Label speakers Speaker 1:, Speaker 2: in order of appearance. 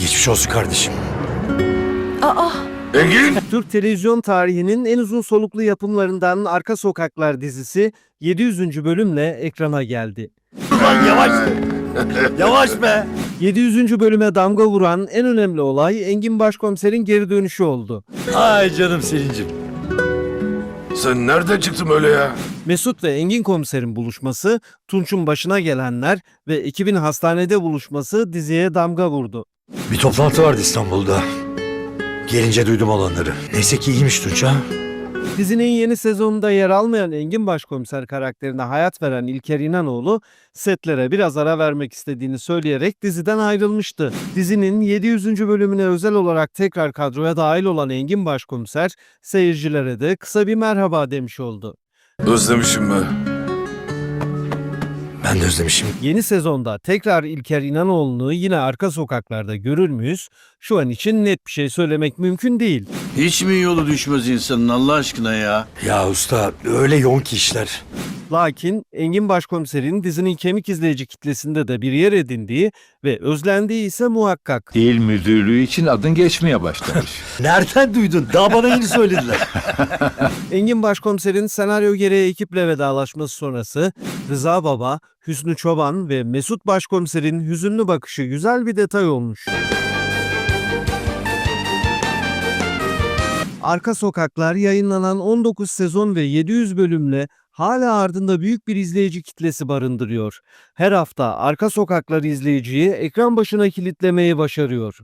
Speaker 1: Geçmiş olsun kardeşim.
Speaker 2: Aa,
Speaker 3: Engin!
Speaker 4: Türk televizyon tarihinin en uzun soluklu yapımlarından Arka Sokaklar dizisi 700. bölümle ekrana geldi.
Speaker 1: Lan yavaş. yavaş be.
Speaker 4: 700. bölüme damga vuran en önemli olay Engin Başkomiser'in geri dönüşü oldu.
Speaker 1: Ay canım Selin'cim.
Speaker 3: Sen nereden çıktın öyle ya?
Speaker 4: Mesut ve Engin komiserin buluşması, Tunç'un başına gelenler ve ekibin hastanede buluşması diziye damga vurdu.
Speaker 1: Bir toplantı vardı İstanbul'da. Gelince duydum olanları. Neyse ki iyiymiş Tunç ha.
Speaker 4: Dizinin yeni sezonunda yer almayan Engin Başkomiser karakterine hayat veren İlker İnanoğlu, setlere biraz ara vermek istediğini söyleyerek diziden ayrılmıştı. Dizinin 700. bölümüne özel olarak tekrar kadroya dahil olan Engin Başkomiser, seyircilere de kısa bir merhaba demiş oldu.
Speaker 3: Özlemişim be.
Speaker 1: Ben de özlemişim.
Speaker 4: Yeni sezonda tekrar İlker İnanoğlu'nu yine arka sokaklarda görür müyüz? Şu an için net bir şey söylemek mümkün değil.
Speaker 5: Hiç mi yolu düşmez insanın Allah aşkına ya?
Speaker 1: Ya usta öyle yoğun ki işler.
Speaker 4: Lakin Engin Başkomiser'in dizinin kemik izleyici kitlesinde de bir yer edindiği ve özlendiği ise muhakkak.
Speaker 6: Dil müdürlüğü için adın geçmeye başlamış.
Speaker 1: Nereden duydun? Daha bana yeni söylediler.
Speaker 4: Engin Başkomiser'in senaryo gereği ekiple vedalaşması sonrası Rıza Baba, Hüsnü Çoban ve Mesut Başkomiser'in hüzünlü bakışı güzel bir detay olmuş. Arka Sokaklar yayınlanan 19 sezon ve 700 bölümle hala ardında büyük bir izleyici kitlesi barındırıyor. Her hafta Arka Sokaklar izleyiciyi ekran başına kilitlemeyi başarıyor.